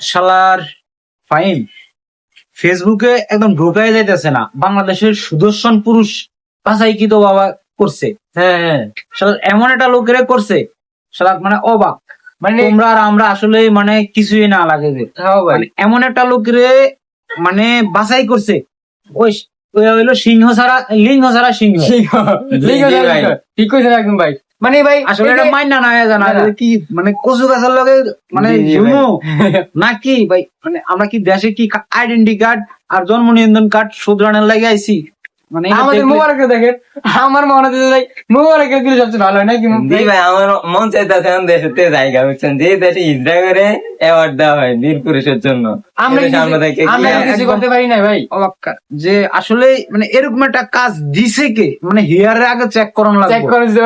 শালার ফাইন ফেসবুকে একদম ঢোকাই যাইতেছে না। বাংলাদেশের সুদর্শন পুরুষ বাছাই কি তো বাবা করছে? হ্যাঁ হ্যাঁ। শালা এমন একটা লোকেরা করছে। শালা মানে অবাক। মানে তোমরা আর আমরা আসলে মানে কিছুই না লাগে হ্যাঁ মানে এমন একটা লোকরে মানে বাছাই করছে। ওই হইল সিংহ ছাড়া লিঙ্গ ছাড়া সিংহ। ভাই। ঠিক কইছেন একদম ভাই। মানে ভাই আসলে এটা মাইনা না জানা না, না। কি মানে কচু গাছের লগে মানে নাকি ভাই মানে আমরা কি দেশে কি আইডেন্টি কার্ড আর জন্ম নিয়ন্ত্রণ কার্ড শুধরানোর লাগে আইছি? মানে আমাদের মোবারকে দেখেন আমার মনে হচ্ছে ভাই মোবারকে দিলে সবচেয়ে ভালো হয় নাকি জি ভাই আমার মন চাইতেছে এখন দেশেতে জায়গা বুঝছেন? যে দেশে ইজরা করে অ্যাওয়ার্ড দেওয়া হয় বীর পুরুষের জন্য। আমরা কিছু- আমরা দেখে কি আমরা আর- কিছু করতে পারি না ভাই অবাক যে আসলে মানে এরকম একটা কাজ দিছে কে? মানে হেয়ারের আগে চেক করানো চেক করে দিতে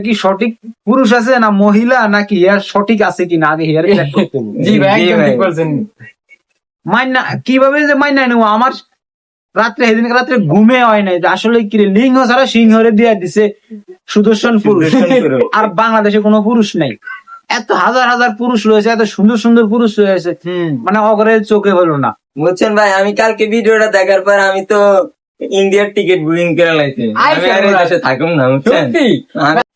কি? সঠিক পুরুষ আছে না মহিলা নাকি হেয়ার সঠিক আছে কি না আগে হেয়ার চেক করতে জি ভাই জি একদম ভাই। ঠিক বলছেন। মাইনা কীভাবে যে মাইনা নেব? আমার রাত্রে সেদিন রাত্রে ঘুমে হয় নাই। যে আসলে কি রে, লিঙ্গ ছাড়া সিংহরে দিয়ে দিছে সুদর্শন পুরুষ। আর বাংলাদেশে কোনো পুরুষ নাই। এত হাজার হাজার পুরুষ রয়েছে এত সুন্দর সুন্দর পুরুষ রয়েছে। মানে অগরের চোখে হলো না। বুঝছেন ভাই আমি কালকে ভিডিওটা দেখার পর আমি তো ইন্ডিয়ার টিকিট বুকিং করে লাইছি। আমি আর দেশে থাকুম না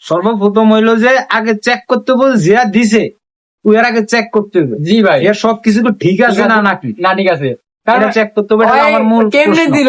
সর্বপ্রথম হইল যে আগে চেক করতে বল জিয়া দিছে তুই এর আগে চেক করতে হবে। জি ভাই। এর সব কিছু তো ঠিক আছে না নাকি? না ঠিক আছে। এটা চেক করতে হবে আমার মূল কেমনে। দিল